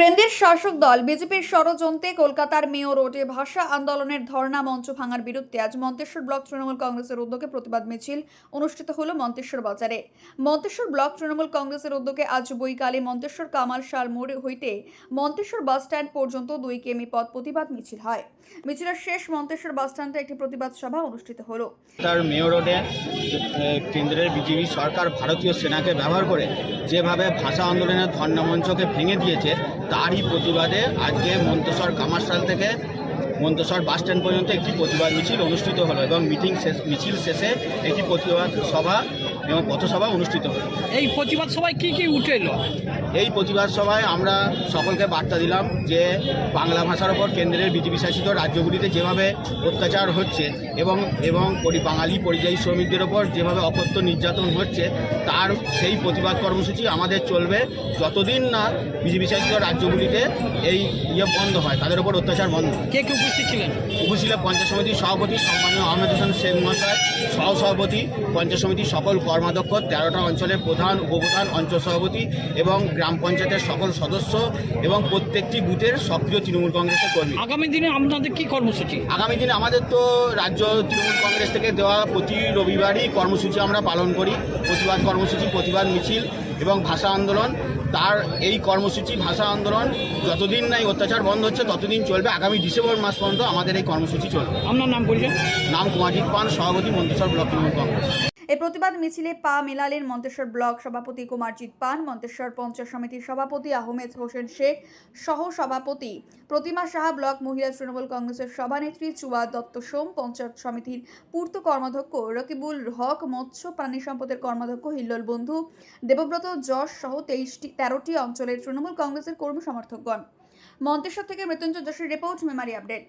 কেন্দ্রের শাসক দল বিজেপির ষড়যন্ত্রে কলকাতার মেয়র রোডে ভাষা আন্দোলনের ধর্ণা মঞ্চ ভাঙার বিরুদ্ধে আজ মন্তেশ্বর ব্লক তৃণমূল কংগ্রেসের উদ্যোগে প্রতিবাদ মিছিল অনুষ্ঠিত হলো মন্তেশ্বর বাজারে। মন্তেশ্বর ব্লক তৃণমূল কংগ্রেসের উদ্যোগে আজ বৈকালে মন্তেশ্বর কামাল শাল মোড় হইতে মন্তেশ্বর বাস স্ট্যান্ড পর্যন্ত দুই কেমি পথ প্রতিবাদ মিছিল হয়। মিছিলের শেষ মন্তেশ্বর বাস স্ট্যান্ডে একটি প্রতিবাদ সভা অনুষ্ঠিত হলো। তার মেয়র রোডে কেন্দ্রের বিজেপি সরকার ভারতীয় সেনাকে ব্যবহার করে যেভাবে ভাষা আন্দোলনের ধর্ণামঞ্চকে ভেঙে দিয়েছে তারই প্রতিবাদে আজকে মন্তসর কামারশাল থেকে মন্তসর বাস স্ট্যান্ড পর্যন্ত একটি প্রতিবাদ মিছিল অনুষ্ঠিত হলো এবং মিটিং শেষ মিছিল শেষে একটি প্রতিবাদ সভা এবং পথসভা অনুষ্ঠিত হলো। এই প্রতিবাদ সভায় কি কি উঠে এলো? এই প্রতিবাদ সভায় আমরা সকলকে বার্তা দিলাম যে বাংলা ভাষার ওপর কেন্দ্রের বিজেপি শাসিত রাজ্যগুলিতে যেভাবে অত্যাচার হচ্ছে এবং এবং বাঙালি পরিযায়ী শ্রমিকদের ওপর যেভাবে অকথ্য নির্যাতন হচ্ছে তার সেই প্রতিবাদ কর্মসূচি আমাদের চলবে যতদিন না বিজেপি শাসিত রাজ্যগুলিতে এই ইয়ে বন্ধ হয় তাদের ওপর অত্যাচার বন্ধ কে কে উপস্থিত ছিলেন? উপস্থিত পঞ্চায়েত সমিতির সভাপতি সম্মানীয় আহমেদ হোসেন শেখ মহাশয় সহ সভাপতি পঞ্চায়েত সমিতির সকল কর্মাধ্যক্ষ তেরোটা অঞ্চলের প্রধান উপপ্রধান অঞ্চল সভাপতি এবং গ্রাম পঞ্চায়েতের সকল সদস্য এবং প্রত্যেকটি বুথের সক্রিয় তৃণমূল কংগ্রেসের কর্মী। আগামী দিনে আপনাদের কি কর্মসূচি? আগামী দিনে আমাদের তো রাজ্য তৃণমূল কংগ্রেস থেকে দেওয়া প্রতি রবিবারই কর্মসূচি আমরা পালন করি। প্রতিবাদ কর্মসূচি প্রতিবাদ মিছিল এবং ভাষা আন্দোলন। তার এই কর্মসূচি ভাষা আন্দোলন যতদিন না এই অত্যাচার বন্ধ হচ্ছে ততদিন চলবে। আগামী ডিসেম্বর মাস পর্যন্ত আমাদের এই কর্মসূচি চলবে। আপনার নাম পরিচয়? নাম কুমারজিৎ পান সভাপতি মন্ত্রিসর ব্লক তৃণমূল কংগ্রেস। এই প্রতিবাদ মিছিলে পা মেলালেন মন্তেশ্বর ব্লক সভাপতি কুমারজিৎ পান মন্তেশ্বর পঞ্চায়েত সমিতির সভাপতি আহমেদ হোসেন শেখ সহ সভাপতি প্রতিমা সাহা ব্লক মহিলা তৃণমূল কংগ্রেসের সভানেত্রী চুয়া দত্ত সোম পঞ্চায়েত সমিতির পূর্ত কর্মাধ্যক্ষ রকিবুল হক মৎস্য প্রাণী সম্পদের কর্মাধ্যক্ষ হিল্লোল বন্ধু দেবব্রত যশ সহ তেইশটি তেরোটি অঞ্চলের তৃণমূল কংগ্রেসের কর্মী সমর্থকগণ। মন্তেশ্বর থেকে মৃত্যুঞ্জয় যশের রিপোর্ট মেমারি আপডেট।